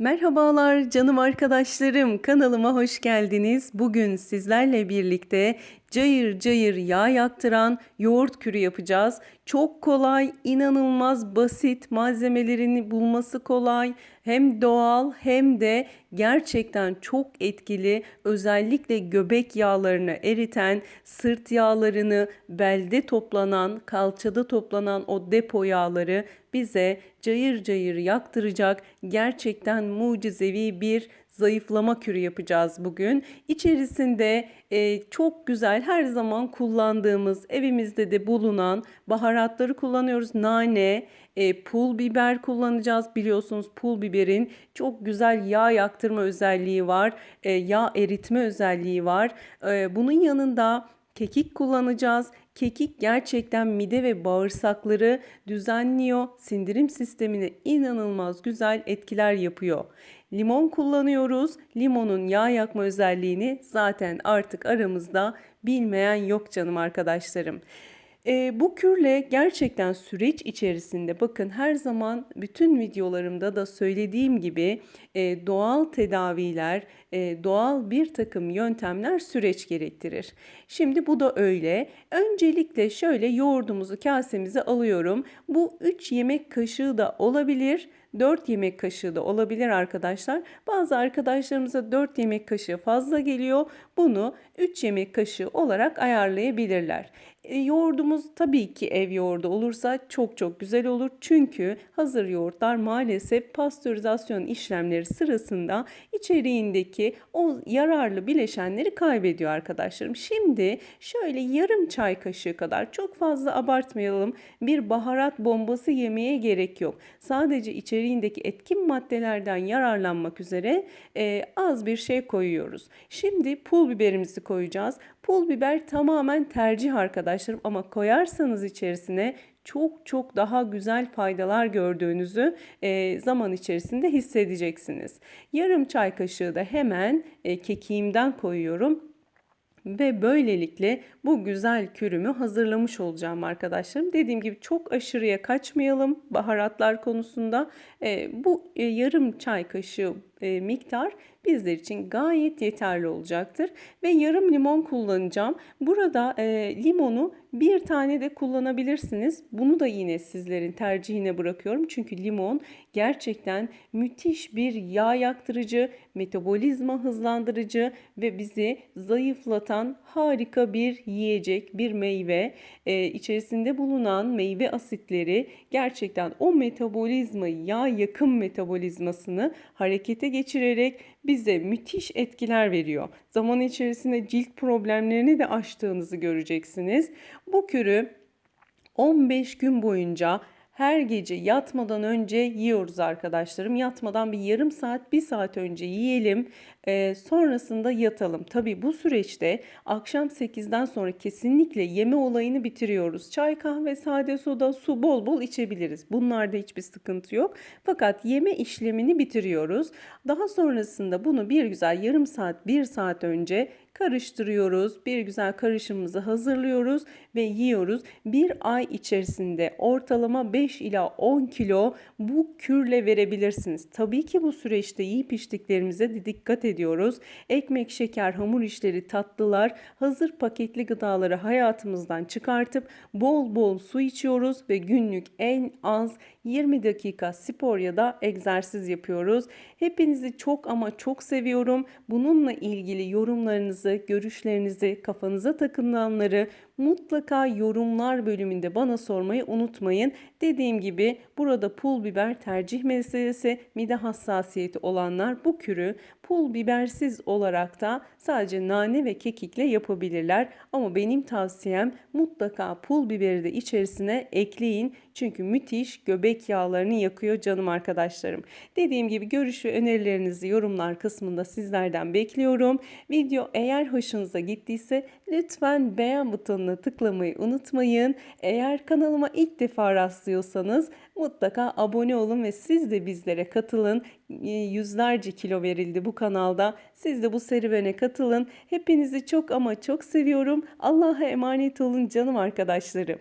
Merhabalar canım arkadaşlarım kanalıma hoş geldiniz. Bugün sizlerle birlikte cayır cayır yağ yaktıran yoğurt kürü yapacağız. Çok kolay, inanılmaz basit, malzemelerini bulması kolay. Hem doğal hem de gerçekten çok etkili. Özellikle göbek yağlarını eriten, sırt yağlarını, belde toplanan, kalçada toplanan o depo yağları bize cayır cayır yaktıracak gerçekten mucizevi bir zayıflama kürü yapacağız bugün. İçerisinde e, çok güzel her zaman kullandığımız evimizde de bulunan baharatları kullanıyoruz. Nane, e, pul biber kullanacağız. Biliyorsunuz pul biberin çok güzel yağ yaktırma özelliği var. E, yağ eritme özelliği var. E, bunun yanında kekik kullanacağız. Kekik gerçekten mide ve bağırsakları düzenliyor. Sindirim sistemine inanılmaz güzel etkiler yapıyor. Limon kullanıyoruz. Limonun yağ yakma özelliğini zaten artık aramızda bilmeyen yok canım arkadaşlarım. E, bu kürle gerçekten süreç içerisinde bakın her zaman bütün videolarımda da söylediğim gibi e, doğal tedaviler, e, doğal bir takım yöntemler süreç gerektirir. Şimdi bu da öyle. Öncelikle şöyle yoğurdumuzu kasemize alıyorum. Bu 3 yemek kaşığı da olabilir. 4 yemek kaşığı da olabilir arkadaşlar. Bazı arkadaşlarımıza 4 yemek kaşığı fazla geliyor. Bunu 3 yemek kaşığı olarak ayarlayabilirler. E, yoğurdumuz tabii ki ev yoğurdu olursa çok çok güzel olur. Çünkü hazır yoğurtlar maalesef pastörizasyon işlemleri sırasında içeriğindeki o yararlı bileşenleri kaybediyor arkadaşlarım. Şimdi şöyle yarım çay kaşığı kadar çok fazla abartmayalım. Bir baharat bombası yemeye gerek yok. Sadece içeriğindeki etkin maddelerden yararlanmak üzere e, az bir şey koyuyoruz. Şimdi pul biberimizi koyacağız. Pul biber tamamen tercih arkadaşlarım ama koyarsanız içerisine çok çok daha güzel faydalar gördüğünüzü zaman içerisinde hissedeceksiniz. Yarım çay kaşığı da hemen kekiğimden koyuyorum ve böylelikle bu güzel kürümü hazırlamış olacağım arkadaşlarım. Dediğim gibi çok aşırıya kaçmayalım baharatlar konusunda. Bu yarım çay kaşığı e, miktar bizler için gayet yeterli olacaktır. Ve yarım limon kullanacağım. Burada e, limonu bir tane de kullanabilirsiniz. Bunu da yine sizlerin tercihine bırakıyorum. Çünkü limon gerçekten müthiş bir yağ yaktırıcı, metabolizma hızlandırıcı ve bizi zayıflatan harika bir yiyecek, bir meyve. Ee, içerisinde bulunan meyve asitleri gerçekten o metabolizmayı, yağ yakım metabolizmasını harekete geçirerek bize müthiş etkiler veriyor. Zaman içerisinde cilt problemlerini de aştığınızı göreceksiniz. Bu kürü 15 gün boyunca her gece yatmadan önce yiyoruz arkadaşlarım. Yatmadan bir yarım saat, bir saat önce yiyelim. E, sonrasında yatalım. Tabi bu süreçte akşam 8'den sonra kesinlikle yeme olayını bitiriyoruz. Çay, kahve, sade soda, su bol bol içebiliriz. Bunlarda hiçbir sıkıntı yok. Fakat yeme işlemini bitiriyoruz. Daha sonrasında bunu bir güzel yarım saat, bir saat önce karıştırıyoruz. Bir güzel karışımımızı hazırlıyoruz ve yiyoruz. Bir ay içerisinde ortalama 5 ila 10 kilo bu kürle verebilirsiniz. Tabii ki bu süreçte yiyip içtiklerimize de dikkat ediyoruz. Ekmek, şeker, hamur işleri, tatlılar, hazır paketli gıdaları hayatımızdan çıkartıp bol bol su içiyoruz ve günlük en az 20 dakika spor ya da egzersiz yapıyoruz. Hepinizi çok ama çok seviyorum. Bununla ilgili yorumlarınızı, görüşlerinizi, kafanıza takılanları mutlaka yorumlar bölümünde bana sormayı unutmayın. Dediğim gibi burada pul biber tercih meselesi, mide hassasiyeti olanlar bu kürü pul bibersiz olarak da sadece nane ve kekikle yapabilirler. Ama benim tavsiyem mutlaka pul biberi de içerisine ekleyin. Çünkü müthiş göbek yağlarını yakıyor canım arkadaşlarım. Dediğim gibi görüş ve önerilerinizi yorumlar kısmında sizlerden bekliyorum. Video eğer hoşunuza gittiyse lütfen beğen butonuna tıklamayı unutmayın. Eğer kanalıma ilk defa rastlıyorsanız mutlaka abone olun ve siz de bizlere katılın. Yüzlerce kilo verildi bu kanalda. Siz de bu serüvene katılın. Hepinizi çok ama çok seviyorum. Allah'a emanet olun canım arkadaşlarım.